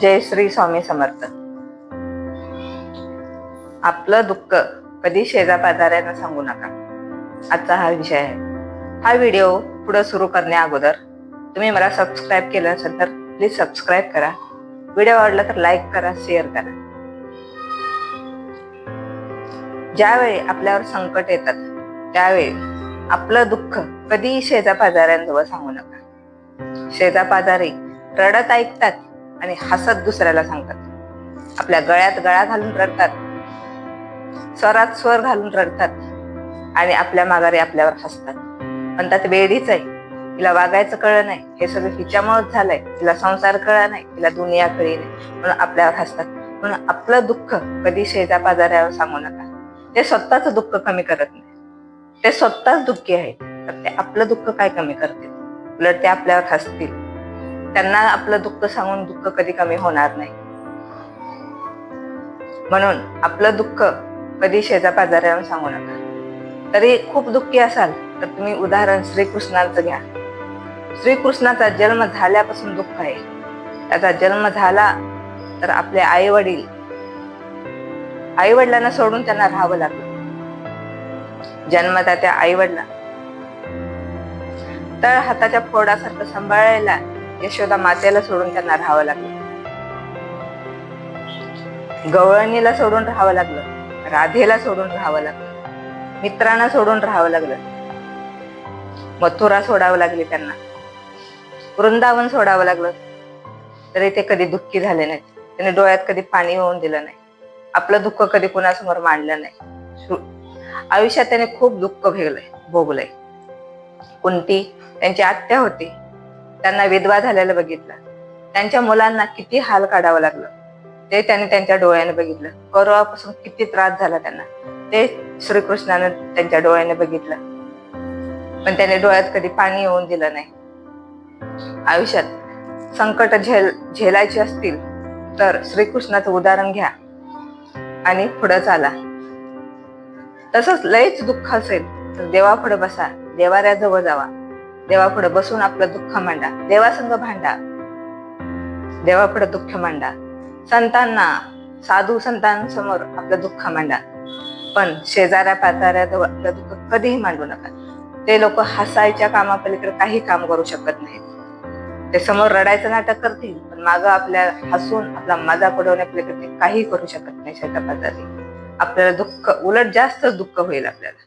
जय श्री स्वामी समर्थ. आपलं दुःख कधी शेजा पाजाऱ्यांना सांगू नका. आजचा हा विषय आहे. हा व्हिडिओ पुढे सुरू करण्या अगोदर तुम्ही मला सबस्क्राईब केलं असेल तर प्लीज सबस्क्राईब करा. व्हिडिओ आवडला तर लाईक करा शेअर करा. ज्यावेळी आपल्यावर संकट येतात त्यावेळी आपलं दुःख कधी शेजा पाजाऱ्यांजवळ सांगू नका. शेजा पाजारी रडत ऐकतात आणि हसत दुसऱ्याला सांगतात. आपल्या गळ्यात गळा घालून रडतात. स्वरात स्वर घालून रडतात. आणि आपल्या माघारी आपल्यावर हसतात. पण त्यात वेडीच आहे. तिला वागायचं कळलं नाही. हे सगळं हिच्यामुळेच झालंय. तिला संसार कळला नाही. तिला दुनिया कळली नाही. म्हणून आपल्यावर हसतात. म्हणून आपलं दुःख कधी शेजा पाजाऱ्यावर सांगू नका. ते स्वतःच दुःख कमी करत नाही. ते स्वतःच दुःखी आहेत. तर ते आपलं दुःख काय कमी करतील? उलट ते आपल्यावर हसतील. त्यांना आपलं दुःख सांगून दुःख कधी कमी होणार नाही. म्हणून आपलं दुःख कधी शेजापाजाऱ्यावर सांगू नका. तरी खूप दुःखी असाल तर तुम्ही उदाहरण श्रीकृष्णाचं घ्या. श्रीकृष्णाचा जन्म झाल्यापासून दुःख आहे. त्याचा जन्म झाला तर आपले आई वडील आई वडिलांना सोडून त्यांना राहावं लागलं. जन्मदात्या आई वडिला तर हाताच्या फोडासारखं सांभाळायला यशोदा मातेला सोडून त्यांना राहावं लागलं. गवळणीला सोडून राहावं लागलं. राधेला सोडून राहावं लागलं. मित्रांना सोडून राहावं लागलं. मथुरा सोडावं लागली त्यांना. वृंदावन सोडावं लागलं. तरी ते कधी दुःखी झाले नाहीत. त्याने डोळ्यात कधी पाणी होऊन दिलं नाही. आपलं दुःख कधी कुणासमोर मांडलं नाही. आयुष्यात त्याने खूप दुःख भेगलंय भोगलंय. कुंती त्यांची आत्या होती. त्यांना विधवा झालेलं बघितलं. त्यांच्या मुलांना किती हाल काढावं लागलं. ते त्यांनी त्यांच्या डोळ्याने बघितलं. कौरवापासून किती त्रास झाला त्यांना. ते श्रीकृष्णानं त्यांच्या डोळ्याने बघितलं. पण त्याने डोळ्यात कधी पाणी येऊन दिलं नाही. आयुष्यात संकट झेल झेलायची असतील तर श्रीकृष्णाचं उदाहरण घ्या. आणि पुढं चाला. तसंच लयच दुःख असेल तर देवापुढे बसा. देवाऱ्याजवळ जावा. देवापुढे बसून आपलं दुःख मांडा. देवासंग भांडा. देवापुढे दुःख मांडा. संतांना साधू संतांसमोर आपलं दुःख मांडा. पण शेजाऱ्या पाजाऱ्याजवळ आपलं दुःख कधीही मांडू नका. ते लोक हसायच्या कामापलीकडे काही काम करू शकत नाहीत. ते समोर रडायचं नाटक करतील पण मागं आपल्या हसून आपला मजा पडवण्यापलीकडे ते काही करू शकत नाही शेजा पाजारी आपल्याला दुःख उलट जास्त दुःख होईल आपल्याला.